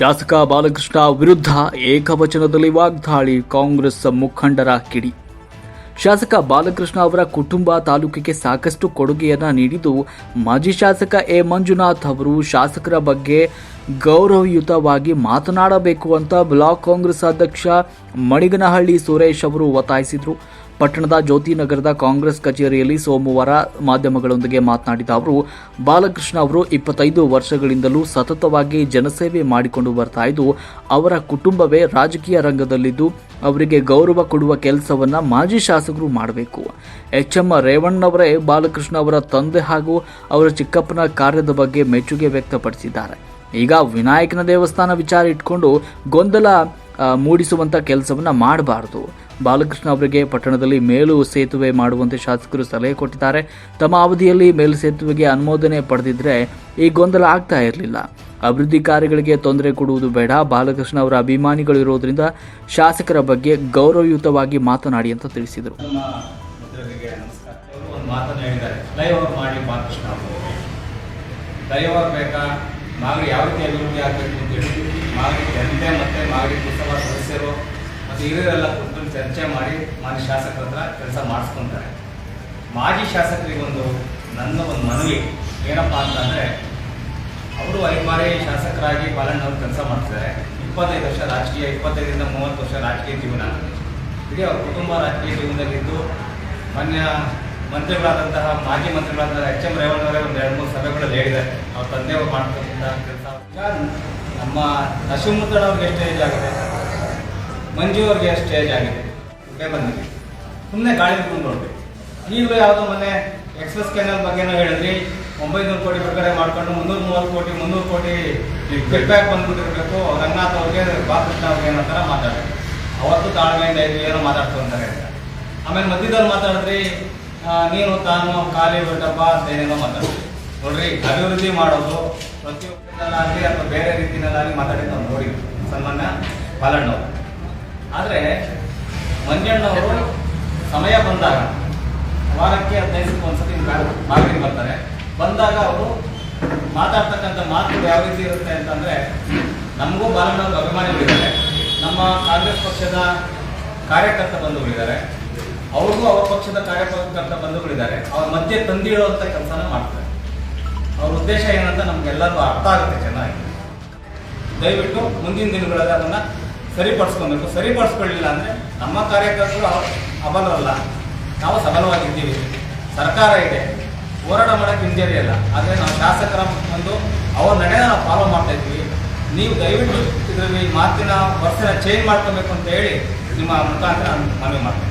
ಶಾಸಕ ಬಾಲಕೃಷ್ಣ ವಿರುದ್ಧ ಏಕವಚನದಲ್ಲಿ ವಾಗ್ದಾಳಿ ಕಾಂಗ್ರೆಸ್ ಮುಖಂಡರ ಕಿಡಿ. ಶಾಸಕ ಬಾಲಕೃಷ್ಣ ಅವರ ಕುಟುಂಬ ತಾಲೂಕಿಗೆ ಸಾಕಷ್ಟು ಕೊಡುಗೆಯನ್ನು ನೀಡಿದ್ದು ಮಾಜಿ ಶಾಸಕ ಎ ಮಂಜುನಾಥ್ ಅವರು ಶಾಸಕರ ಬಗ್ಗೆ ಗೌರವಯುತವಾಗಿ ಮಾತನಾಡಬೇಕು ಅಂತ ಬ್ಲಾಕ್ ಕಾಂಗ್ರೆಸ್ ಅಧ್ಯಕ್ಷ ಮಣಿಗನಹಳ್ಳಿ ಸುರೇಶ್ ಅವರು ಒತ್ತಾಯಿಸಿದರು. ಪಟ್ಟಣದ ಜ್ಯೋತಿನಗರದ ಕಾಂಗ್ರೆಸ್ ಕಚೇರಿಯಲ್ಲಿ ಸೋಮವಾರ ಮಾಧ್ಯಮಗಳೊಂದಿಗೆ ಮಾತನಾಡಿದ ಅವರು, ಬಾಲಕೃಷ್ಣ ಅವರು ಇಪ್ಪತ್ತೈದು ವರ್ಷಗಳಿಂದಲೂ ಸತತವಾಗಿ ಜನಸೇವೆ ಮಾಡಿಕೊಂಡು ಬರ್ತಾ ಇದ್ದು, ಅವರ ಕುಟುಂಬವೇ ರಾಜಕೀಯ ರಂಗದಲ್ಲಿದ್ದು, ಅವರಿಗೆ ಗೌರವ ಕೊಡುವ ಕೆಲಸವನ್ನು ಮಾಜಿ ಶಾಸಕರು ಮಾಡಬೇಕು. ಎಚ್ ಎಂ ರೇವಣ್ಣವರೇ ಬಾಲಕೃಷ್ಣ ಅವರ ತಂದೆ ಹಾಗೂ ಅವರ ಚಿಕ್ಕಪ್ಪನ ಕಾರ್ಯದ ಬಗ್ಗೆ ಮೆಚ್ಚುಗೆ ವ್ಯಕ್ತಪಡಿಸಿದ್ದಾರೆ. ಈಗ ವಿನಾಯಕನ ದೇವಸ್ಥಾನ ವಿಚಾರ ಇಟ್ಕೊಂಡು ಗೊಂದಲ ಮೂಡಿಸುವಂಥ ಕೆಲಸವನ್ನು ಮಾಡಬಾರದು. ಬಾಲಕೃಷ್ಣ ಅವರಿಗೆ ಪಟ್ಟಣದಲ್ಲಿ ಮೇಲು ಸೇತುವೆ ಮಾಡುವಂತೆ ಶಾಸಕರು ಸಲಹೆ ಕೊಟ್ಟಿದ್ದಾರೆ. ತಮ್ಮ ಅವಧಿಯಲ್ಲಿ ಮೇಲು ಸೇತುವೆಗೆ ಅನುಮೋದನೆ ಪಡೆದಿದ್ದರೆ ಈ ಗೊಂದಲ ಆಗ್ತಾ ಇರಲಿಲ್ಲ. ಅಭಿವೃದ್ಧಿ ಕಾರ್ಯಗಳಿಗೆ ತೊಂದರೆ ಕೊಡುವುದು ಬೇಡ. ಬಾಲಕೃಷ್ಣ ಅವರ ಅಭಿಮಾನಿಗಳು ಇರೋದ್ರಿಂದ ಶಾಸಕರ ಬಗ್ಗೆ ಗೌರವಯುತವಾಗಿ ಮಾತನಾಡಿ ಅಂತ ತಿಳಿಸಿದರು. ಫ್ಲೈಓವರ್ ಬೇಕಾ? ಮಾಗಡಿ ಯಾವ ರೀತಿ ಅಭಿವೃದ್ಧಿ ಆಗಬೇಕು ಅಂತ ಹೇಳಿ, ಮಾಗಡಿ ಜನತೆ ಮತ್ತು ಮಾಗಡಿ ಪುರಸಭಾ ಸದಸ್ಯರು ಮತ್ತು ಇವರೆಲ್ಲ ಕುರಿತು ಚರ್ಚೆ ಮಾಡಿ ಮಾಜಿ ಶಾಸಕರ ಹತ್ರ ಕೆಲಸ ಮಾಡಿಸ್ಕೊತಾರೆ. ಮಾಜಿ ಶಾಸಕರಿಗೊಂದು ನನ್ನ ಒಂದು ಮನವಿ ಏನಪ್ಪ ಅಂತಂದರೆ, ಅವರು ಐದು ಬಾರಿ ಶಾಸಕರಾಗಿ ಬಾಲಣ್ಣವ್ರು ಕೆಲಸ ಮಾಡ್ತಿದ್ದಾರೆ. ಇಪ್ಪತ್ತೈದು ವರ್ಷ ರಾಜಕೀಯ, ಇಪ್ಪತ್ತೈದರಿಂದ ಮೂವತ್ತು ವರ್ಷ ರಾಜಕೀಯ ಜೀವನ. ಇಡೀ ಅವ್ರ ಕುಟುಂಬ ರಾಜಕೀಯ ಜೀವನದಲ್ಲಿದ್ದು, ಮಾನ್ಯ ಮಂತ್ರಿಗಳಾದಂತಹ ಮಾಜಿ ಮಂತ್ರಿಗಳಾದಂತಹ ಎಚ್ ಎಂ ರೇವಣ್ಣವರೇ ಒಂದು ಎರಡು ಮೂರು ಸಭೆಗಳಲ್ಲಿ ಹೇಳಿದ್ದಾರೆ. ಅವ್ರ ತಂದೆಯವರು ಮಾಡ್ತಕ್ಕಂಥ ಕೆಲಸ. ನಮ್ಮ ನಶಿಮುದ್ದಣ್ಣ ಅವ್ರಿಗೆ ಸ್ಟೇಜ್ ಆಗಿದೆ? ಮಂಜು ಅವ್ರಿಗೆ ಸ್ಟೇಜ್ ಆಗಿದೆ? ಬಂದಿದೆ ಸುಮ್ಮನೆ ಗಾಳಿ ಹಿಡ್ಕೊಂಡು ನೋಡ್ಬೇಕು ನೀವು ಯಾವುದೋ ಮೊನ್ನೆ ಎಕ್ಸ್ಪ್ರೆಸ್ ಕೆನಲ್ ಬಗ್ಗೆನೂ ಹೇಳಿದ್ರಿ. ಒಂಬೈನೂರು ಕೋಟಿ ಬಿಡುಗಡೆ ಮಾಡ್ಕೊಂಡು ಮುನ್ನೂರು ಮೂವತ್ತು ಕೋಟಿ, ಮುನ್ನೂರು ಕೋಟಿ ಕಿಟ್ ಬ್ಯಾಕ್ ಬಂದ್ಬಿಟ್ಟಿರ್ಬೇಕು. ರಂಗನಾಥ್ ಅವ್ರಿಗೆ, ಬಾಲಕೃಷ್ಣ ಅವ್ರಿಗೆ ಏನೋ ಥರ ಮಾತಾಡಿ ಅವತ್ತು ತಾಳ್ಮೆಯಿಂದ ಇದ್ವಿ ಏನೋ ಮಾತಾಡ್ಕೊಂತಾರೆ ಆಮೇಲೆ ಮಧ್ಯದಲ್ಲಿ ಮಾತಾಡಿದ್ರಿ ನೀನು ತಾನು ಖಾಲಿ ಬಿಟ್ಟಪ್ಪ ಅಂತ ಏನೇನೋ ಮಾತಾಡಿದ್ರಿ ನೋಡ್ರಿ, ಅಭಿವೃದ್ಧಿ ಮಾಡೋದು ಪ್ರತಿಯೊಬ್ಬರಲ್ಲಾಗಲಿ ಅಥವಾ ಬೇರೆ ರೀತಿಯಲ್ಲಾಗಲಿ ಮಾತಾಡಿ ನಾವು ನೋಡಿ, ಸನ್ಮಾನ್ಯ ಬಾಲಣ್ಣವರು. ಆದರೆ, ಮಂಜಣ್ಣವರು ಸಮಯ ಬಂದಾಗ, ವಾರಕ್ಕೆ ಹದಿನೈದಕ್ಕೆ ಒಂದ್ಸತಿ ಮಾಗಡಿ ಬರ್ತಾರೆ. ಬಂದಾಗ ಅವರು ಮಾತಾಡ್ತಕ್ಕಂಥ ಮಾತು ಯಾವ ರೀತಿ ಇರುತ್ತೆ ಅಂತಂದರೆ, ನಮಗೂ ಬಾಲಣ್ಣವ್ರಿಗೆ ಅಭಿಮಾನಿಗಳಿದ್ದಾರೆ. ನಮ್ಮ ಕಾಂಗ್ರೆಸ್ ಪಕ್ಷದ ಕಾರ್ಯಕರ್ತ ಬಂಧುಗಳಿದ್ದಾರೆ. ಅವ್ರಿಗೂ ಅವ್ರ ಪಕ್ಷದ ಕಾರ್ಯಕರ್ತ ಬಂಧುಗಳಿದ್ದಾರೆ. ಅವ್ರ ಮಧ್ಯೆ ತಂದಿಡುವಂಥ ಕೆಲಸನ ಮಾಡ್ತಾರೆ. ಅವ್ರ ಉದ್ದೇಶ ಏನಂತ ನಮ್ಗೆಲ್ಲರಿಗೂ ಅರ್ಥ ಆಗುತ್ತೆ ಚೆನ್ನಾಗಿ. ದಯವಿಟ್ಟು ಮುಂದಿನ ದಿನಗಳಲ್ಲಿ ಅದನ್ನ ಸರಿಪಡಿಸ್ಕೊಬೇಕು. ಸರಿಪಡಿಸ್ಕೊಳ್ಳಿಲ್ಲ ಅಂದ್ರೆ ನಮ್ಮ ಕಾರ್ಯಕರ್ತರು ಅಬಲವಲ್ಲ. ನಾವು ಸಬಲವಾಗಿದ್ದೀವಿ. ಸರ್ಕಾರ ಇದೆ. ಹೋರಾಟ ಮಾಡಕ್ಕೆ ಹಿಂಜರಿಯಲ್ಲ ಆದರೆ ನಾವು ಶಾಸಕರ ಒಂದು ಅವ್ರ ನಡೆನ ಫಾಲೋ ಮಾಡ್ತಾ ಇದ್ವಿ. ನೀವು ದಯವಿಟ್ಟು ಇದರಲ್ಲಿ ಮಾತಿನ ವರ್ಷನ ಚೇಂಜ್ ಮಾಡ್ಕೋಬೇಕು ಅಂತ ಹೇಳಿ ನಿಮ್ಮ ಮುಖಾಂತರ ನಾನು ಮನವಿ ಮಾಡ್ತೀನಿ.